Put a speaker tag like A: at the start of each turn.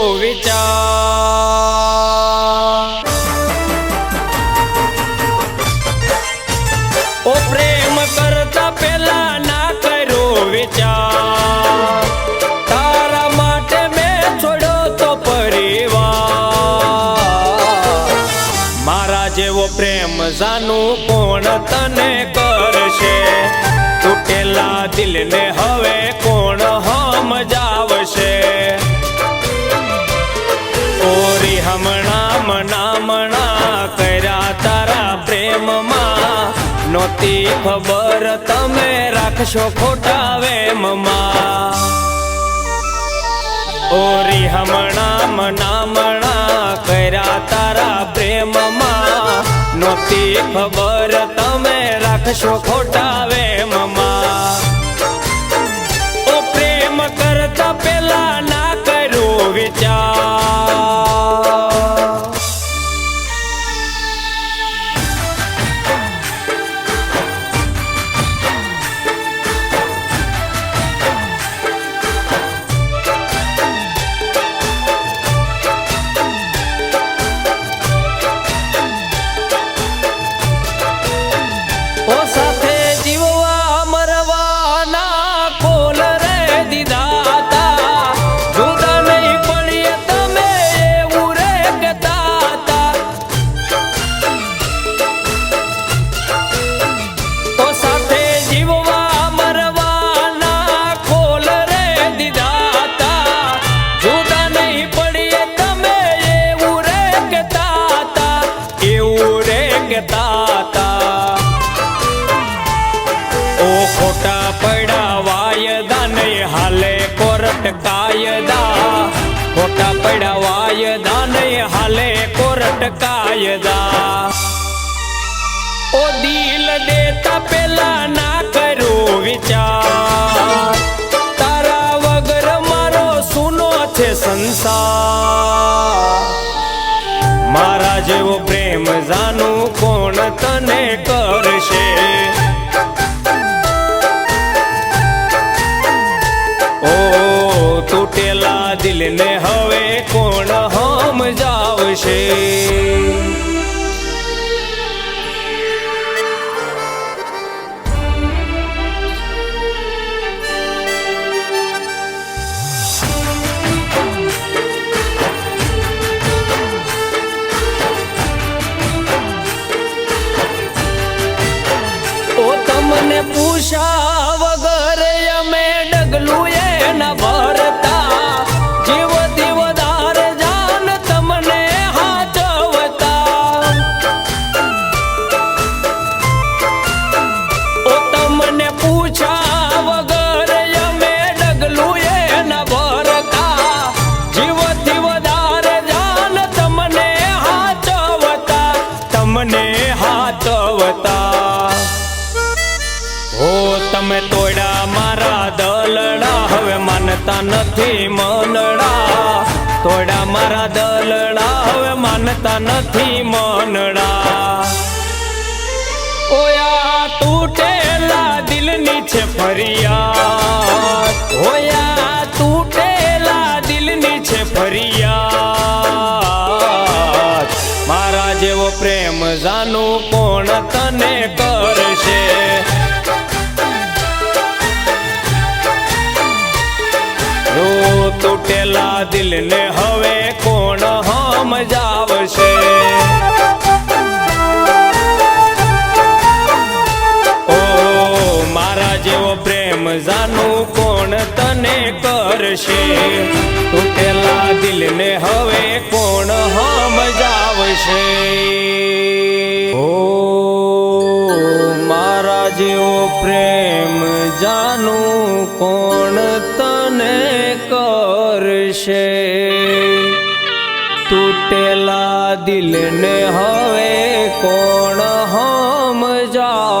A: विचार. ओ प्रेम करता पेला ना करो विचार. तारा माटे में छोडो तो परिवार. मारा जेवो प्रेम जाणू कोण तने करशे? तुटेला दिल ने हर નોતી ખબર, તમે રાખશો ખોટા વેમમાં ઓરી હમણા મના મણા કર્યા તારા પ્રેમમાં. નોતી ખબર, તમે રાખશો ખોટા વેમમાં રે હતા ઓ ખોટા પડ્યા વાયદા નહીં હાલે કોર્ટ કાયદા. ખોટા પડ્યા વાયદા નહીં હાલે કોર્ટ કાયદા. ઓ દિલ દેતા પેલા ના કરું વિચાર. તારા વગર મારો સુનો છે સંસાર. મારા જેવો પ્રેમ જાનું તને કરશે. દલડા, હવે માનતા નથી મનડા. તોડ્યા મારા દલડા, હવે માનતા નથી મનડા. ઓયા, તૂટેલા દિલની છે ફરિયાદ. ઓયા, તૂટેલા દિલની છે ફરિયાદ. મારા જેવો પ્રેમ જાનું કોણ તને કરશે? તૂટેલા દિલને હવે કોણ સમજાવશે ઓ મારા જેવો પ્રેમ જાનું કોણ તને કરશે? તૂટેલા દિલને હવે કોણ સમજાવશે ઓ, મારા જેવો પ્રેમ જાનું કોણ કરશે તૂટેલા દિલને હવે કોણ સમજાવશે